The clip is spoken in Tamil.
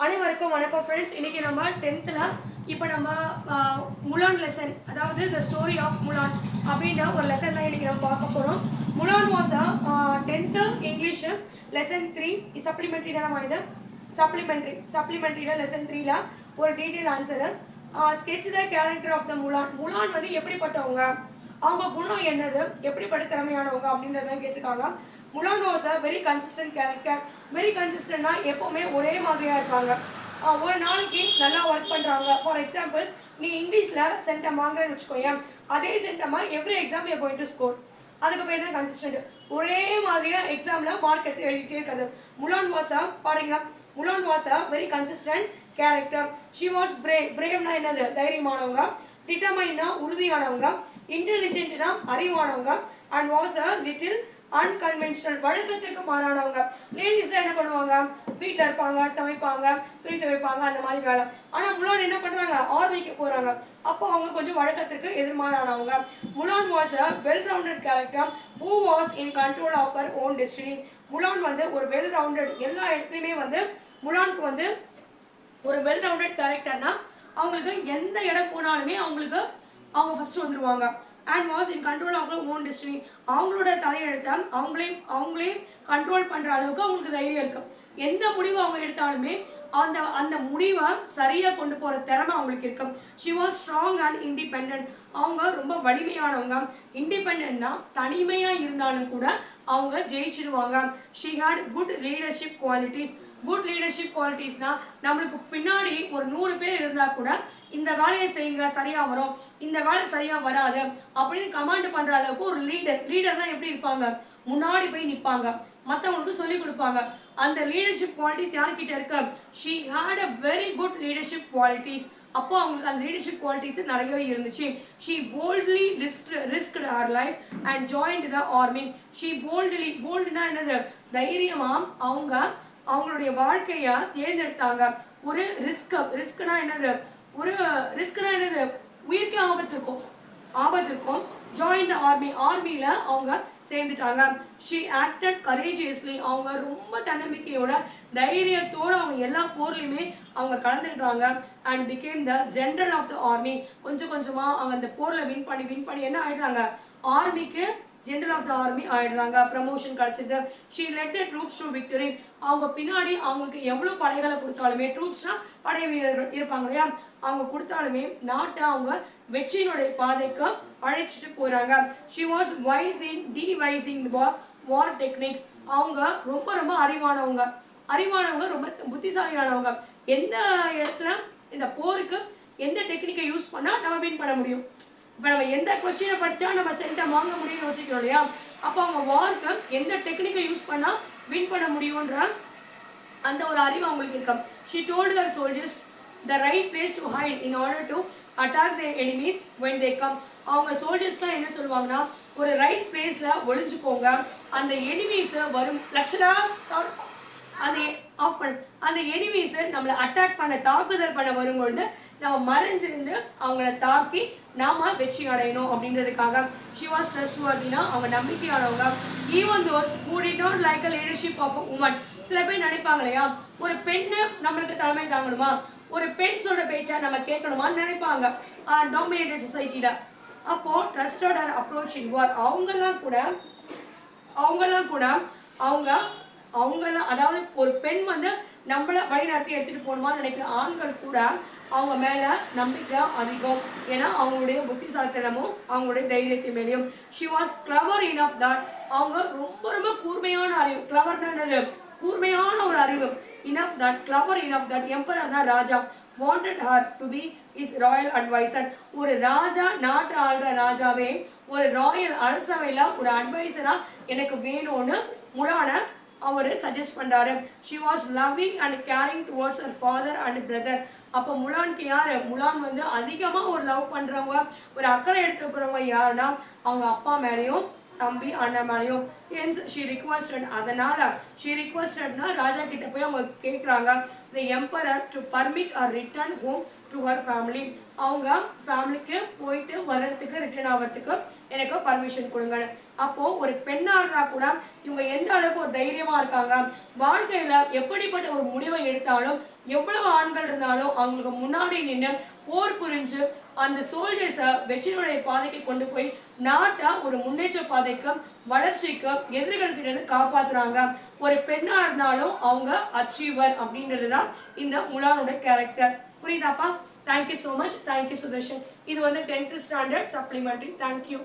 அனைவருக்கும் வணக்கம் ஃப்ரெண்ட்ஸ் இன்னைக்கு நம்ம டென்த்தில் இப்போ நம்ம முலான் லெசன் அதாவது த ஸ்டோரி ஆஃப் முலான் அப்படின்ற ஒரு லெசன் தான் இன்றைக்கி நம்ம பார்க்க போகிறோம் Mulan was a tenth English lesson three supplementary தானே இது? சப்ளிமெண்ட்ரி சப்ளிமெண்ட்ரியில் லெசன் த்ரீல ஒரு detail answer sketch the character of the Mulan Mulan வந்து எப்படிப்பட்டவங்க? அவங்க குணம் என்னது? எப்படிப்பட்ட திறமையானவங்க? அப்படின்றத கேட்டிருக்காங்க. Mulan was a very consistent character very கன்சிஸ்டன்ட்னா எப்போவுமே ஒரே மாதிரியாக இருப்பாங்க ஒரு நாளைக்கு நல்லா ஒர்க் பண்ணுறாங்க ஃபார் எக்ஸாம்பிள் நீ இங்கிலீஷில் சென்டம் வாங்குறேன்னு வச்சுக்கோயேன். அதே சென்டமாக every exam you going to score அதுக்கு பேர் தான் கன்சிஸ்டன்ட் ஒரே மாதிரியாக எக்ஸாமில் மார்க் எடுத்து எழுதிட்டே இருக்கிறது. முலான் வாசா பாருங்க. Mulan was a very consistent character she was brave பிரேவ்னா என்னது? தைரியமானவங்க. டிட்டமைன்னா உறுதியானவங்க. இன்டெலிஜென்ட்னா அறிவானவங்க. And was a little unconventional வழக்கத்துக்கு மாறானவங்க. லேடிஸ் என்ன பண்ணுவாங்க? வீட்டில் இருப்பாங்க சமைப்பாங்க துணி துவைப்பாங்க அந்த மாதிரி வேலை. ஆனால் முலான் என்ன பண்ணுறாங்க ஆர்மிக்கு போகிறாங்க அப்போ அவங்க கொஞ்சம் வழக்கத்திற்கு எதிர்மாறானவங்க. Mulan was a well rounded character who was in control of her own destiny Mulan வந்து ஒரு வெல் ரவுண்டட் எல்லா இடத்துலையுமே வந்து முலானுக்கு வந்து ஒரு வெல் ரவுண்டட் கேரக்டர்னா அவங்களுக்கு எந்த இடம் போனாலுமே அவங்களுக்கு அவங்க ஃபஸ்ட்டு வந்துடுவாங்க and was in control of own destiny அவங்களோட தலையெழுத்தை அவங்களே அவங்களே கண்ட்ரோல் பண்ணுற அளவுக்கு அவங்களுக்கு தைரியம் இருக்கும். எந்த முடிவு அவங்க எடுத்தாலுமே அந்த அந்த முடிவை சரியாக கொண்டு போகிற திறமை அவங்களுக்கு இருக்கும். She was strong and independent அவங்க ரொம்ப வலிமையானவங்க. இண்டிபெண்ட்னா தனிமையாக இருந்தாலும் கூட அவங்க ஜெயிச்சிடுவாங்க. She had good leadership qualities good leadership குவாலிட்டிஸ்னா நம்மளுக்கு பின்னாடி ஒரு நூறு பேர் இருந்தால் கூட இந்த வேலையை செய்யுங்க சரியா வரும் இந்த வேலை சரியா வராது அப்படின்னு கமாண்ட் பண்ற அளவுக்கு ஒரு லீடர் லீடர்னா எப்படி இருப்பாங்க? முன்னாடி போய் நிற்பாங்க மற்றவங்களுக்கு சொல்லி கொடுப்பாங்க. அந்த லீடர்ஷிப் குவாலிட்டிஸ் யார்கிட்ட இருக்கு? She had a very good leadership qualities அப்போ அவங்களுக்கு அந்த லீடர்ஷிப் குவாலிட்டிஸ் நிறைய இருந்துச்சு. She boldly risk risk her life and joined the army she boldly போல்டுனா என்னது? தைரியமாக அவங்க அவங்களுடைய வாழ்க்கையை தேர்ந்தெடுத்தாங்க. ஒரு ரிஸ்க் ரிஸ்க்னா என்னது? ஒரு ரிஸ்க்னா என்னது? உயிர்க்கு ஆபத்து இருக்கும் ஆபத்து இருக்கும் ஜாயின் ஆர்மி ஆர்மியில அவங்க சேர்ந்துட்டாங்க. ஷீ ஆக்டட் கரேஜியஸ்லி அவங்க ரொம்ப தன்னம்பிக்கையோட தைரியத்தோடு அவங்க எல்லா போர்லையுமே அவங்க கலந்துக்கிட்டாங்க. And became the general of the army கொஞ்சம் கொஞ்சமாக அவங்க அந்த போரில் வின் பண்ணி வின் பண்ணி என்ன ஆயிடுறாங்க ஆர்மிக்கு ஜென்ரல் ஆஃப் த ஆர்மி ஆயிடுறாங்க. ப்ரமோஷன் கிடைச்சது she led the troops to victory அவங்க பின்னாடி அவங்களுக்கு எவ்வளோ படைகளை கொடுத்தாலுமே ட்ரூப்ஸ்னா படை வீரர்கள் இருப்பாங்க இல்லையா? அவங்க கொடுத்தாலுமே நாட்டை அவங்க வெற்றியினுடைய பாதைக்கு அழைச்சிட்டு போறாங்க. She was wise in devising war techniques அவங்க ரொம்ப ரொம்ப அறிவானவங்க. அறிவானவங்க ரொம்ப புத்திசாலியானவங்க. எந்த இடத்துல இந்த போருக்கு எந்த டெக்னிக்கை யூஸ் பண்ணா நம்ம வின் பண்ண முடியும்? இப்போ நம்ம எந்த கொஸ்டினை படித்தா நம்ம சென்டம் வாங்க முடியும்னு யோசிக்கிறோம் இல்லையா? அப்போ அவங்க வார்க்கு எந்த டெக்னிக்கை யூஸ் பண்ணால் வின் பண்ண முடியும்ன்ற அந்த ஒரு அறிவு அவங்களுக்கு இருக்கும். She told her soldiers the right place to hide in order to attack the enemies when they come அவங்க சோல்ஜர்ஸ்லாம் என்ன சொல்லுவாங்கன்னா ஒரு ரைட் பிளேஸில் ஒளிஞ்சுக்கோங்க. அந்த எனிமீஸ் வரும். லட்சணா அந்த ஆஃப் பண்ண. அந்த எனிமீஸ் நம்மளை அட்டாக் பண்ண தாக்குதல் பண்ண வரும்பொழுது நம்ம மறைஞ்சிருந்து அவங்கள தாக்கி நாம வெற்றி அடையணும் அப்படின்றதுக்காக ஷி வாஸ் ட்ரஸ்ட் அப்படின்னா அவங்க நம்பிக்கையானவங்க. Even those moody did like like a of a woman சில பேர் நினைப்பாங்க இல்லையா? ஒரு பெண்ணு நம்மளுக்கு தலைமை தாங்கணுமா? ஒரு பெண் சொல்ற பேச்சை நம்ம கேட்கணுமான்னு நினைப்பாங்க. டாமினேட்டட் சொசைட்டியில் அப்போ ட்ரஸ்டட் அப்ரோச் இன்வார் அவங்கெல்லாம் கூட அவங்கெல்லாம் கூட அவங்க அவங்கெல்லாம் அதாவது ஒரு பெண் வந்து நம்மள வழிநடத்தி எடுத்துட்டு போகணுமான்னு நினைக்கிற ஆண்கள் கூட அவங்க மேல நம்பிக்கை அதிகம். ஏன்னா அவங்களுடைய புத்திசாலித்தனமும் அவங்களுடைய தைரியத்தை மேலேயும். She was clever of that அவங்க ரொம்ப ரொம்ப கூர்மையான அறிவு கிளவர்னா கூர்மையான ஒரு அறிவு. In of that clever of that எம்பரர்னா Raja. Wanted her to be is royal adviser ஒரு ராஜா நாட்டு ஆள்ற ராஜாவே ஒரு ராயல் அரசவையில் ஒரு அட்வைசராக எனக்கு வேணும்னு முலான அவர் சஜஸ்ட் பண்ணுறாரு she was loving and caring towards her father and brother அப்போ முலான்க்கு யார்? முலான் வந்து அதிகமாக ஒரு லவ் பண்ணுறவங்க ஒரு அக்கறை எடுத்துக்கிறவங்க யாருன்னா அவங்க அப்பா மேலேயும் தம்பி அண்ணன் மேலேயும். ஹென்ஸ் ஷி ரிக்வஸ்டட் அதனால் ஷி ரிக்வஸ்டட்னா ராஜா கிட்ட போய் அவங்க கேட்குறாங்க the emperor to permit her return home to her family அவங்க ஃபேமிலிக்கு போயிட்டு வர்றதுக்கு ரிட்டர்ன் ஆகிறதுக்கு எனக்கு பர்மிஷன் கொடுங்க. அப்போ ஒரு பெண்ணா கூட இவங்க எந்த அளவுக்கு ஒரு தைரியமா இருக்காங்க வாழ்க்கையில எப்படிப்பட்ட ஒரு முடிவை எடுத்தாலும் எவ்வளவு ஆண்கள் இருந்தாலும் அவங்களுக்கு முன்னாடி நின்று போர் புரிஞ்சு அந்த சோல்ஜர்ஸை வெற்றியுடைய பாதைக்கு கொண்டு போய் நாட்டை ஒரு முன்னேற்ற பாதைக்கும் வளர்ச்சிக்கும் எதிரிகள் கிட்ட காப்பாத்துறாங்க. ஒரு பெண்ணா இருந்தாலும் அவங்க அச்சீவர் அப்படின்றது தான் இந்த முலானோட character புரியுதாப்பா? Thank you so much thank you Sudarshan இது வந்து டென்த் ஸ்டாண்டர்ட் சப்ளிமெண்ட்ரி தேங்க்யூ